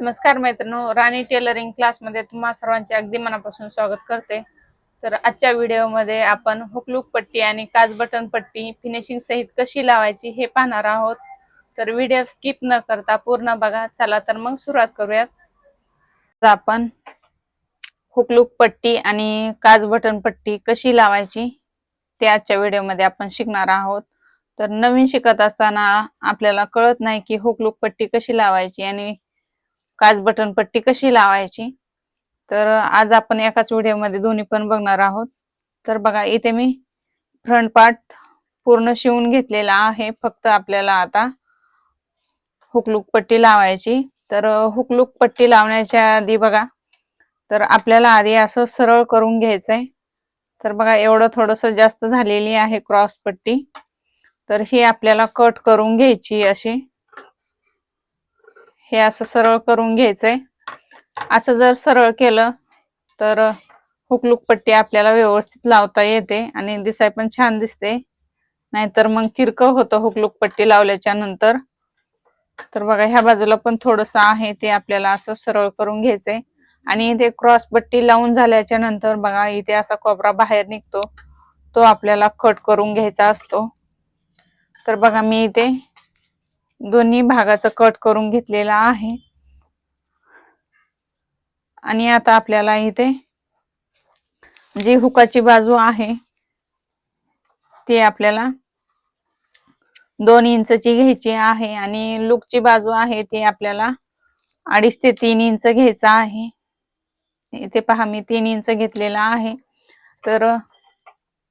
नमस्कार मैत्रिणी राणी टेलरिंग क्लासमध्ये तुम्हा सर्वांचे अगदी मनापासून स्वागत करते. तर आजच्या व्हिडिओमध्ये आपण हुकलूक पट्टी आणि काच बटन पट्टी फिनिशिंग सहित कशी लावायची हे पाहणार आहोत. तर व्हिडिओ स्किप न करता पूर्ण बघा. चला तर मग सुरुवात करूयात. आपण हुकलूक पट्टी आणि काच बटन पट्टी कशी लावायची ते आजच्या व्हिडिओमध्ये आपण शिकणार आहोत. तर नवीन शिकत असताना आपल्याला कळत नाही की हुकलूक पट्टी कशी लावायची आणि काच बटन पट्टी कशी लावायची? तर आज आपण एकाच व्हिडिओमध्ये दोन्ही पण बघणार आहोत. तर बघा इथे मी फ्रंट पार्ट पूर्ण शिवून घेतलेला आहे. फक्त आपल्याला आता हुकलूक पट्टी लावायची. तर हुकलूक पट्टी लावण्याच्या आधी बघा तर आपल्याला आधी असं सरळ करून घ्यायचंय. तर बघा एवढं थोडस जास्त झालेली आहे क्रॉस पट्टी. तर ही आपल्याला कट करून घ्यायची अशी. हे असं सरळ करून घ्यायचंय. असं जर सरळ केलं तर हुकलुक पट्टी आपल्याला व्यवस्थित लावता येते आणि दिसाय पण छान दिसते. नाहीतर मग किरकं होतं हुकलुक पट्टी लावल्याच्या नंतर. तर बघा ह्या बाजूला पण थोडस आहे ते आपल्याला असं सरळ करून घ्यायचंय. आणि इथे क्रॉस पट्टी लावून झाल्याच्यानंतर बघा इथे असा कोपरा बाहेर निघतो. तो आपल्याला कट करून घ्यायचा असतो. तर बघा मी इथे दोन्ही भागाचं कट करून घेतलेला आहे. आणि आता आपल्याला इथे जी हुकाची बाजू आहे ती आपल्याला दोन इंचची घ्यायची आहे आणि लुकची बाजू आहे ती आपल्याला अडीच ते तीन इंच घ्यायचा आहे. इथे पहा मी तीन इंच घेतलेला आहे. तर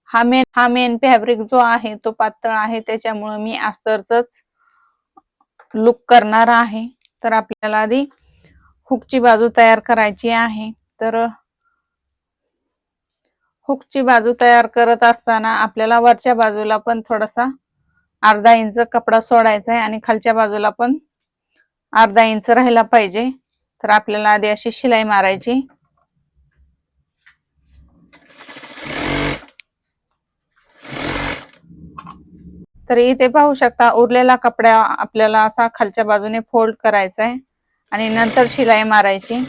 हा मेन हा मेन फॅब्रिक जो आहे तो पातळ आहे. त्याच्यामुळे मी अस्तरच लुक करणार आहे. तर आपल्याला आधी हुकची बाजू तयार करायची आहे. तर हुकची बाजू तयार करत असताना आपल्याला वरच्या बाजूला पण थोडासा अर्धा इंच कपडा सोडायचा आहे आणि खालच्या बाजूला पण अर्धा इंच राहिला पाहिजे. तर आपल्याला आधी अशी शिलाई मारायची. तर इथे पाहू शकता उरलेला कपडा आपल्याला असा खालच्या बाजूने फोल्ड करायचा आहे आणि नंतर शिलाई मारायची.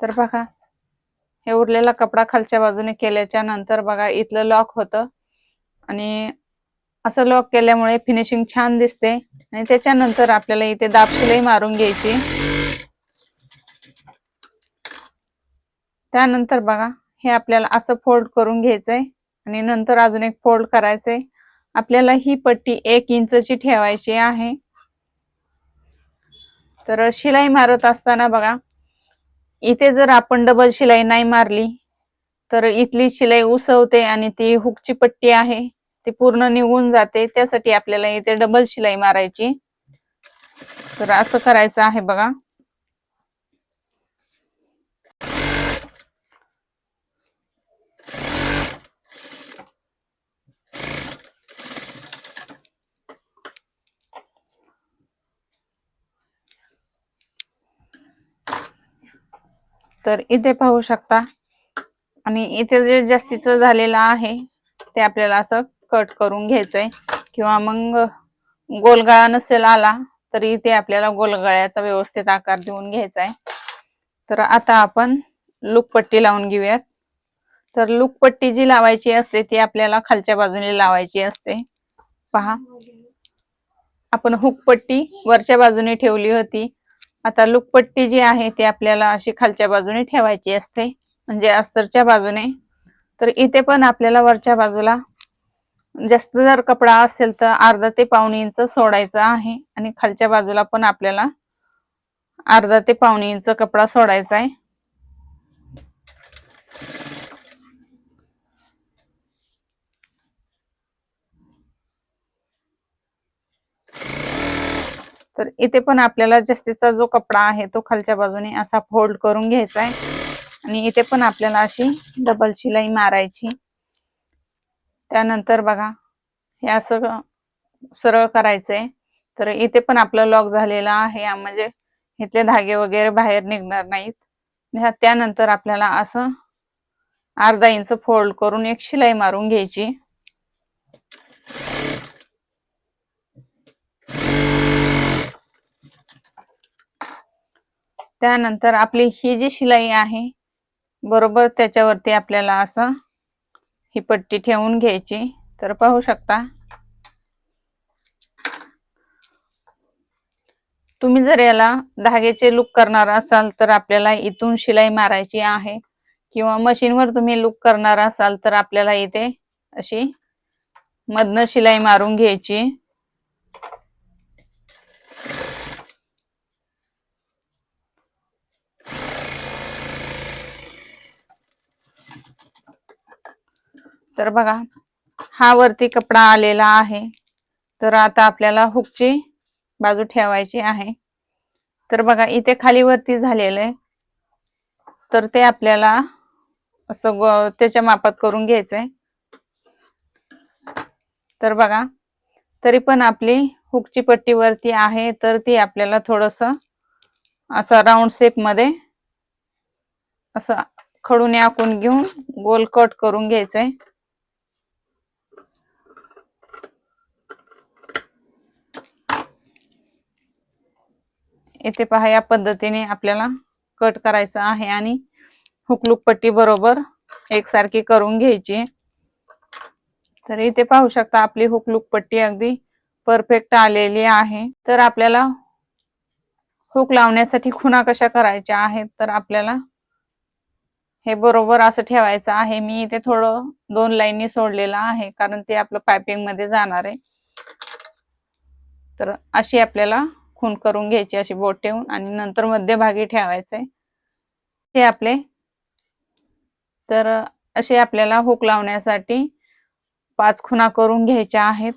तर बघा हे उरलेला कपडा खालच्या बाजूने केल्याच्यानंतर बघा इथलं लॉक होतं. आणि असं लॉक केल्यामुळे फिनिशिंग छान दिसते. आणि त्याच्यानंतर आपल्याला इथे दाब शिलाई मारून घ्यायची. त्यानंतर बघा हे आपल्याला असं फोल्ड करून घ्यायचंय. आणि नंतर अजून एक फोल्ड करायचे आपल्याला ही पट्टी एक इंचची ठेवायची आहे. तर शिलाई मारत असताना बघा इथे जर आपण डबल शिलाई नाही मारली तर इथली शिलाई उसवते आणि ती हुकची पट्टी आहे. ती पूर्ण निघून जाते. त्यासाठी आपल्याला इथे डबल शिलाई मारायची. तर असं करायचं आहे बघा. तर इथे पाहू शकता. आणि इथे जे जास्तीचं झालेलं आहे ते आपल्याला असं कट करून घ्यायचंय. किंवा मग गोलगळा नसेल आला तरी इथे आपल्याला गोलगळ्याचा व्यवस्थित आकार देऊन घ्यायचा आहे तर आता आपण लुकपट्टी लावून घेऊयात. तर लुकपट्टी जी लावायची असते ती आपल्याला खालच्या बाजूने लावायची असते. पहा. आपण हुकपट्टी वरच्या बाजूने ठेवली होती. आता लुकपट्टी जी आहे ती आपल्याला अशी खालच्या बाजूने ठेवायची असते. म्हणजे अस्तरच्या बाजूने. तर इथे पण आपल्याला वरच्या बाजूला जास्त जर कपडा असेल तर अर्धा ते पावणे इंच सोडायचं आहे. आणि खालच्या बाजूला पण आपल्याला अर्धा ते पावणे इंच कपडा सोडायचा आहे. तर इथे पण आपल्याला जास्तीचा जो कपडा आहे तो खालच्या बाजूने असा फोल्ड करून घ्यायचा आहे. आणि इथे पण आपल्याला अशी डबल शिलाई मारायची. त्यानंतर बघा हे असं सरळ करायचंय. तर इथे पण आपलं लॉक झालेलं आहे. म्हणजे इथले धागे वगैरे बाहेर निघणार नाहीत. त्यानंतर आपल्याला असं अर्धा इंच फोल्ड करून एक शिलाई मारून घ्यायची. त्यानंतर आपली ही जी शिलाई आहे बरोबर त्याच्यावरती आपल्याला असं ही पट्टी ठेवून घ्यायची. तर पाहू शकता. तुम्ही जर याला धागेचे लुक करणार असाल तर आपल्याला इथून शिलाई मारायची आहे. किंवा मशीनवर तुम्ही लुक करणार असाल तर आपल्याला इथे अशी मधनं शिलाई मारून घ्यायची. तर बघा हा वरती कपडा आलेला आहे. तर आता आपल्याला हुकची बाजू ठेवायची आहे. तर बघा इथे खाली वरती झालेलं आहे. तर ते आपल्याला असं त्याच्या मापात करून घ्यायचंय तर बघा तरी पण आपली हुकची पट्टी वरती आहे तर ती आपल्याला थोडस असं राऊंड शेपमध्ये असं खडून आखून घेऊन गोल कट करून घ्यायचंय इथे पहा या पद्धतीने आपल्याला कट करायचं आहे आणि हुकलूक पट्टी बरोबर एकसारखी करून घ्यायची तर इथे पाहू शकता आपली हुकलूक पट्टी अगदी परफेक्ट आलेली आहे. तर आपल्याला हुक लावण्यासाठी खुणा कशा करायच्या आहेत तर आपल्याला हे बरोबर असं ठेवायचं आहे. मी इथे थोडं दोन लाईनी सोडलेलं आहे कारण ते आपलं पायपिंगमध्ये जाणार आहे. तर अशी आपल्याला खून करून घ्यायची अशी बोट ठेवून आणि नंतर मध्यभागी ठेवायचे. हे आपले. तर असे आपल्याला हुक लावण्यासाठी पाच खुणा करून घ्यायच्या आहेत.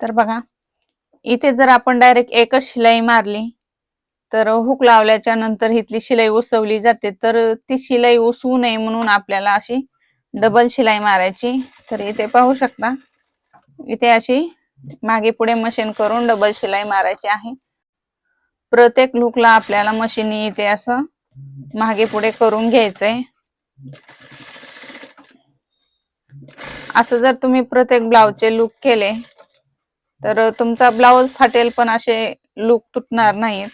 तर बघा इथे जर आपण डायरेक्ट एकच शिलाई मारली तर हुक लावल्याच्या नंतर इथली शिलाई उसवली जाते. तर ती शिलाई उसवू नये म्हणून आपल्याला अशी डबल शिलाई मारायची. तर इथे पाहू शकता इथे अशी मागे पुढे मशीन करून डबल शिलाई मारायची आहे. प्रत्येक लुकला आपल्याला मशीन येते असं. मागे पुढे करून घ्यायचंय. असं जर तुम्ही प्रत्येक ब्लाउजचे लुक केले तर तुमचा ब्लाउज फाटेल पण असे लुक तुटणार नाहीत.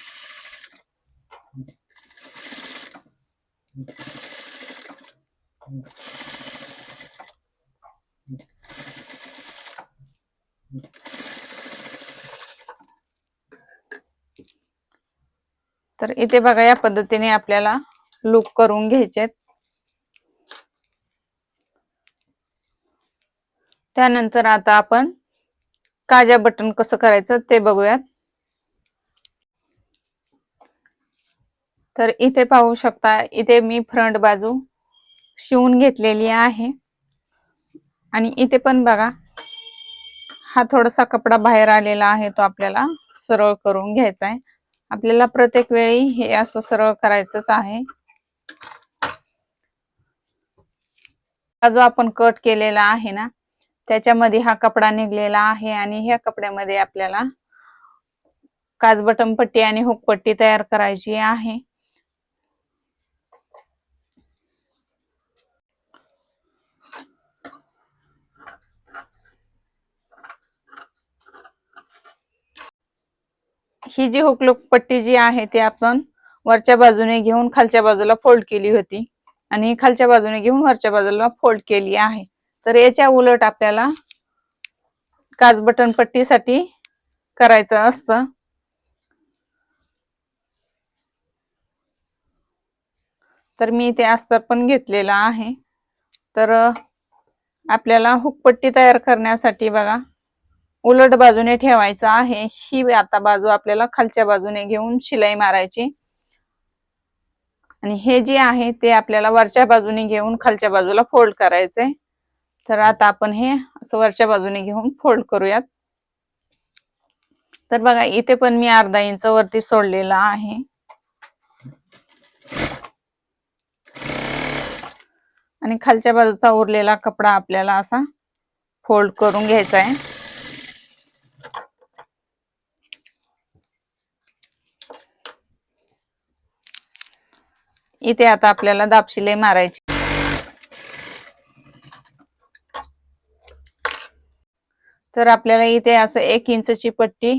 तर इथे बघा या पद्धतीने आपल्याला लुक करून घ्यायचे त्यानंतर आता आपण काजा बटन कसं करायचं ते बघूयात. तर इथे पाहू शकता इथे मी फ्रंट बाजू शिवून घेतलेली आहे. आणि इथे पण बघा हा थोडासा कपडा बाहेर आलेला आहे तो आपल्याला सरळ करून घ्यायचा आहे. आपल्याला प्रत्येक वेळी हे असं सरळ करायचंच आहे. हा जो आपण कट केलेला आहे ना त्याच्यामध्ये हा कपडा निघलेला आहे आणि ह्या कपड्यामध्ये आपल्याला काजबटम पट्टी आणि हुक पट्टी तयार करायची आहे. ही जी हुकलूक पट्टी जी आहे ती आपण वरच्या बाजूने घेऊन खालच्या बाजूला फोल्ड केली होती. आणि खालच्या बाजूने घेऊन वरच्या बाजूला फोल्ड केली आहे. तर याच्या उलट आपल्याला काच बटन पट्टीसाठी करायचं असतं. तर मी इथे अस्तर पण घेतलेला आहे. तर आपल्याला हुकपट्टी तयार करण्यासाठी बघा उलट बाजूने ठेवायचं आहे. ही आता बाजू आपल्याला खालच्या बाजूने घेऊन शिलाई मारायची. आणि हे जे आहे ते आपल्याला वरच्या बाजूने घेऊन खालच्या बाजूला फोल्ड करायचंय. तर आता आपण हे असं वरच्या बाजूने घेऊन फोल्ड करूयात. तर बघा इथे पण मी अर्धा इंच वरती सोडलेला आहे. आणि खालच्या बाजूचा उरलेला कपडा आपल्याला असा फोल्ड करून घ्यायचा आहे. इथे आता आपल्याला दाबशिलाई मारायची. तर आपल्याला इथे असं एक इंचची पट्टी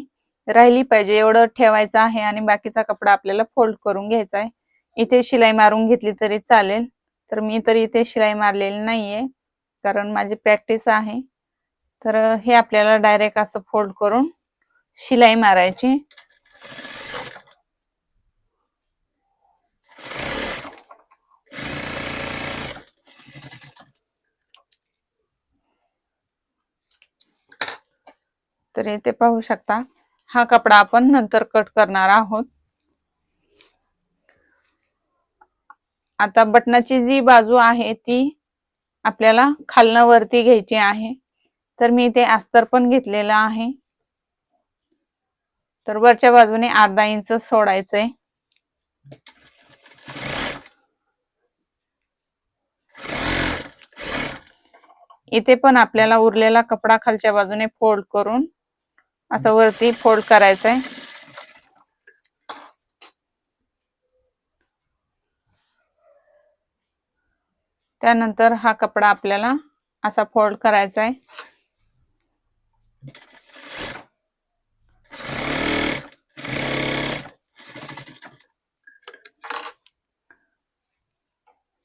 राहिली पाहिजे. एवढं ठेवायचं आहे आणि बाकीचा कपडा आपल्याला फोल्ड करून घ्यायचा आहे. इथे शिलाई मारून घेतली तरी चालेल. तर मी तर इथे शिलाई मारलेली नाहीये कारण माझी प्रॅक्टिस आहे. तर हे आपल्याला डायरेक्ट असं फोल्ड करून शिलाई मारायची. तर इथे पाहू शकता. हा कपडा आपण नंतर कट करणार आहोत. आता बटनाची जी बाजू आहे ती आपल्याला खालनं वरती घ्यायची आहे. तर मी इथे अस्तर पण घेतलेलं आहे. तर वरच्या बाजूने अर्धा इंच सोडायचंय. इथे पण आपल्याला उरलेला कपडा खालच्या बाजूने फोल्ड करून असं वरती फोल्ड करायचंय. त्यानंतर हा कपडा आपल्याला असा फोल्ड करायचा आहे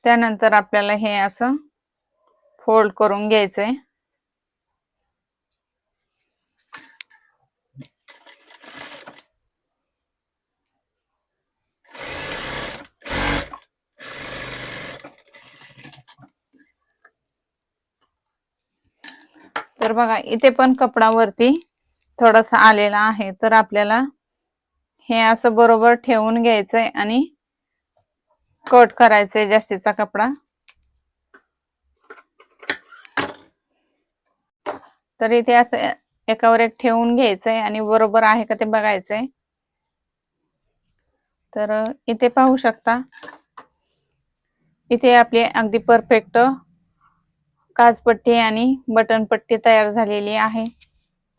त्यानंतर आपल्याला हे असं फोल्ड करून घ्यायचंय. तर बघा इथे पण कपडावरती थोडासा आलेला आहे. तर आपल्याला हे असं बरोबर ठेवून घ्यायचंय आणि कट करायचंय जास्तीचा कपडा. तर इथे असं एकावर एक ठेवून घ्यायचंय आणि बरोबर आहे का ते बघायचंय. तर इथे पाहू शकता. इथे आपले अगदी परफेक्ट काजपट्टी आणि बटन पट्टी तयार झालेली आहे.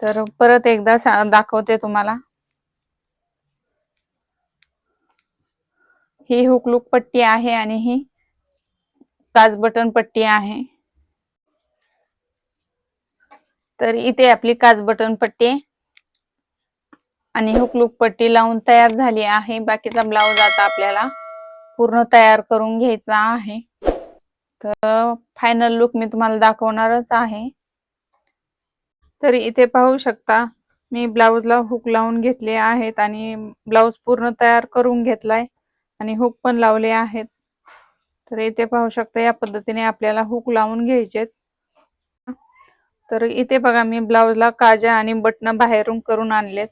तर परत एकदा दाखवते तुम्हाला. ही हुकलुक पट्टी आहे आणि ही काच बटन पट्टी आहे. तर इथे आपली काच बटन पट्टी आणि हुकलूक पट्टी लावून तयार झाली आहे. बाकीचा ब्लाऊज आता आपल्याला पूर्ण तयार करून घ्यायचा आहे. तर फायनल लुक मी तुम्हाला दाखवणारच आहे. तर इथे पाहू शकता मी ब्लाऊजला हुक लावून घेतले आहेत आणि ब्लाऊज पूर्ण तयार करून घेतलाय आणि हुक पण लावले आहेत. तर इथे पाहू शकता या पद्धतीने आपल्याला हुक लावून घ्यायचे तर इथे बघा मी ब्लाऊजला काजा आणि बटन बाहेरून करून आणलेत.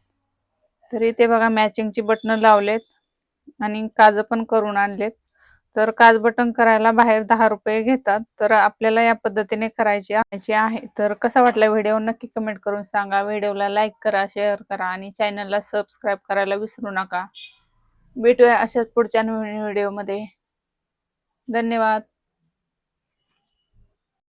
तर इथे बघा मॅचिंगची बटन लावलेत आणि काज पण करून आणलेत. तर काज बटन करायला बाहेर दहा रुपये घेतात. तर आपल्याला या पद्धतीने करायची आहे. तर कसा वाटला व्हिडिओ नक्की कमेंट करून सांगा. व्हिडिओला लाईक करा शेअर करा आणि चॅनलला सबस्क्राईब करायला विसरू नका. भेटूया अशाच पुढच्या नवीन व्हिडिओमध्ये. धन्यवाद.